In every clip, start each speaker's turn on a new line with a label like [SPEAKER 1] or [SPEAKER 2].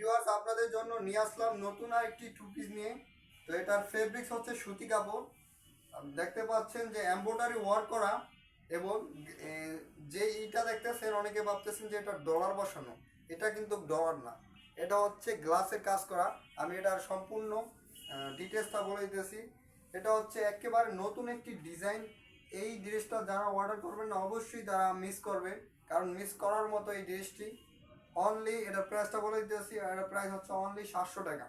[SPEAKER 1] Viewers আপনাদের জন্য নিয়ে আসলাম নতুন আর একটি টু পিস নিয়ে। তো এটার ফেব্রিক্স হচ্ছে সুতি কাপড়। দেখতে পাচ্ছেন যে এমব্রয়ডারি ওয়ার্ক করা এবং যে ইটা দেখতেছেন, অনেকে ভাবতেছেন যে এটা ডলার বসানো। এটা কিন্তু ডলার না। এটা হচ্ছে গ্লাসের কাজ করা। আমি এটার সম্পূর্ণ ডিটেলসটা বলে দিতেছি। এটা হচ্ছে একেবারে নতুন একটি ডিজাইন এই ড্রেসটা যারা অর্ডার করবেন, অবশ্যই তারা মিস করবে। কারণ মিস করার মতো এই ড্রেসটি অনলি এটার প্রাইসটা বলে দিতেছি এটার প্রাইস হচ্ছে অনলি সাতশো টাকা।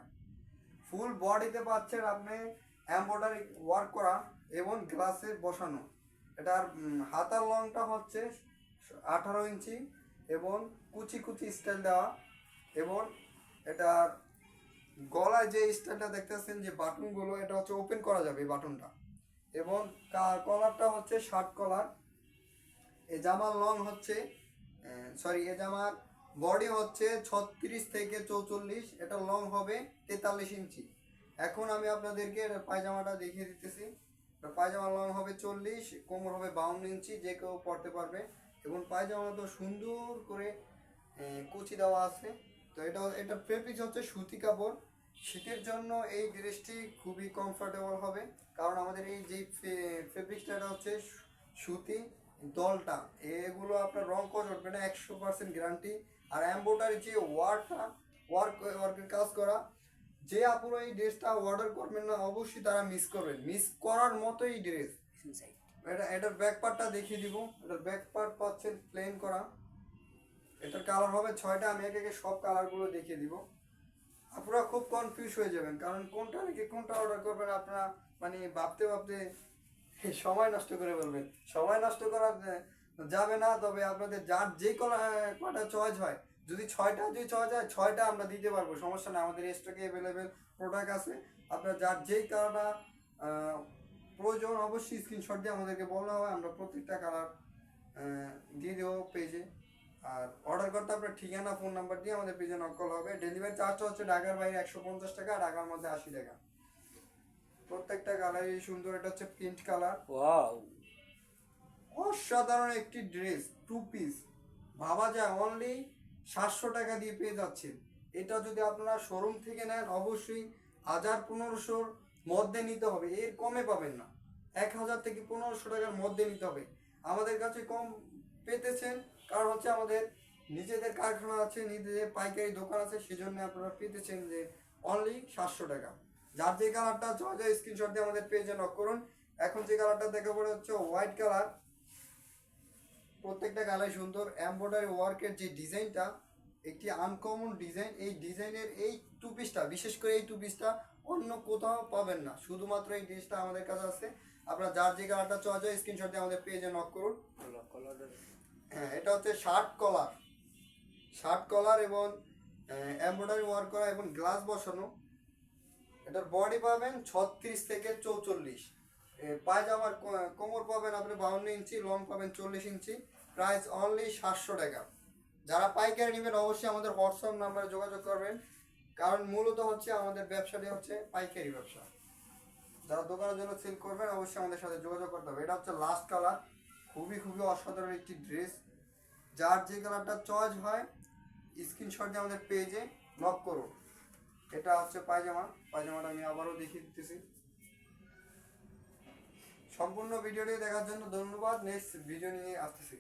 [SPEAKER 1] ফুল বডিতে পাচ্ছেন আপনি এমব্রয়ডারি ওয়ার্ক করা এবং গ্লাসে বসানো। এটার হাতার লংটা হচ্ছে আঠারো ইঞ্চি এবং কুচি কুচি স্টাইল দেওয়া এবং এটার গলায় যে স্টাইলটা দেখতেছেন যে বাটনগুলো, এটা হচ্ছে ওপেন করা যাবে এই বাটনটা। এবং কলারটা হচ্ছে শার্ট কলার এ জামার লং হচ্ছে সরি এ জামার বডি হচ্ছে ছত্রিশ থেকে চৌচল্লিশ, এটা লং হবে তেতাল্লিশ ইঞ্চি। এখন আমি আপনাদেরকে এটা পায়জামাটা দেখিয়ে দিতেছি। পায়জামা লং হবে চল্লিশ, কোমর হবে বাউন্ন ইঞ্চি, যে কেউ পরতে পারবে। এবং পায়জামা তো সুন্দর করে কুচি দেওয়া আছে। তো এটা এটা ফেব্রিক্স হচ্ছে সুতি কাপড়। শীতের জন্য এই ড্রেসটি খুবই কমফোর্টেবল হবে। কারণ আমাদের এই যে ফেব্রিক্সটা এটা হচ্ছে সুতি দলটা, এগুলো আপনার রং কষ উঠবে না একশো পার্সেন্ট গ্যারান্টি আর এম্বোটারি যে ওয়ার্কটা ওয়ার্ক ওয়ার্কের কাজ করা যে আপুরো এই ড্রেসটা অর্ডার করবেন না অবশ্যই তারা মিস করবেন। মিস করার মতো এই ড্রেস এটা এটার ব্যাক পার্টটা দেখিয়ে দিব। এটার ব্যাক পার্ট পাচ্ছেন প্লেন করা। এটার কালার হবে ছয়টা আমি একে একে সব কালারগুলো দেখিয়ে দিব। আপনারা খুব কনফিউজ হয়ে যাবেন কারণ কোনটা রেখে কোনটা অর্ডার করবেন আপনারা মানে ভাবতে ভাবতে সময় নষ্ট করে ফেলবেন। সময় নষ্ট করা আহ, যাবে না, তবে আপনাদের যার যে কলা কটা চয়েস হয়, যদি ছয়টা, যদি চয়েস হয় ছয়টা আমরা দিতে পারব, সমস্যা নেই, আমাদের স্টকে অ্যাভেলেবেল প্রোডাক্ট আছে। আপনার যার যেই কালারটা প্রয়োজন অবশ্যই স্ক্রিনশট দিয়ে আমাদেরকে বলা হয়, আমরা প্রত্যেকটা কালার দিয়ে দেবো পেজে আর অর্ডার করতে আপনার ঠিকানা ফোন নাম্বার দিয়ে আমাদের পেজে নক কল হবে। ডেলিভারি চার্জটা হচ্ছে ঢাকার বাইরে একশো পঞ্চাশ টাকা, ঢাকার মধ্যে আশি টাকা। প্রত্যেকটা কালারই সুন্দর, এটা হচ্ছে প্রিন্ট কালার
[SPEAKER 2] ওয়াও
[SPEAKER 1] অসাধারণ একটি ড্রেস টু পিস ভাবা যায় অনলি সাতশো টাকা দিয়ে পেয়ে যাচ্ছেন। এটা যদি আপনারা শোরুম থেকে নেন, অবশ্যই হাজার পনেরোশোর মধ্যে নিতে হবে। এর কমে পাবেন না। এক হাজার থেকে পনেরোশো টাকার মধ্যে নিতে হবে। আমাদের কাছে কম পেতেছেন, কারণ হচ্ছে আমাদের নিজেদের কারখানা আছে, নিজেদের পাইকারি দোকান আছে, সেজন্য আপনারা পেতেছেন যে অনলি সাতশো টাকা। যার যে কালারটা যায় স্ক্রিনশট দিয়ে আমাদের পেজে নক করুন। এখন যে কালারটা দেখা পড়ে হচ্ছে হোয়াইট কালার প্রত্যেকটা কালার সুন্দর। এমব্রয়ডারি ওয়ার্কের যে ডিজাইনটা একটি আনকমন ডিজাইন এই ডিজাইনের এই টু পিসটা বিশেষ করে এই টু পিসটা অন্য কোথাও পাবেন না। শুধুমাত্র এই ড্রেসটা আমাদের কাছে আছে। আপনারা যার যে কালারটা চলে যায় স্ক্রিনশট দিয়ে আমাদের পেজে নক করুন। হ্যাঁ এটা হচ্ছে শার্ট কলার শার্ট কলার এবং এমব্রয়ডারি ওয়ার্ক করা এবং গ্লাস বসানো। এটার বডি পাবেন ছত্রিশ থেকে চৌচল্লিশ। পায়জামার কোমর পাবেন আপনি বাউন্ন ইঞ্চি, লং পাবেন চল্লিশ ইঞ্চি। প্রাইস অনলি সাতশো টাকা। যারা পাইকারি নেবেন অবশ্যই আমাদের হোয়াটসঅ্যাপ নাম্বারে যোগাযোগ করবেন। কারণ মূলত হচ্ছে আমাদের ব্যবসাটি হচ্ছে পাইকারি ব্যবসা। যারা দোকানের জন্য সেল করবেন অবশ্যই আমাদের সাথে যোগাযোগ করতে হবে। এটা হচ্ছে লাস্ট কালার খুবই খুবই অসাধারণ একটি ড্রেস যার যে কালারটা চয়েস হয় স্ক্রিনশট দিয়ে আমাদের পেজে নক করুন। এটা হচ্ছে পায়জামা। পায়জামাটা আমি আবারও দেখিয়ে দিতেছি। সম্পূর্ণ ভিডিওটি দেখার জন্য ধন্যবাদ। নেক্সট ভিডিও নিয়ে আসতেছি।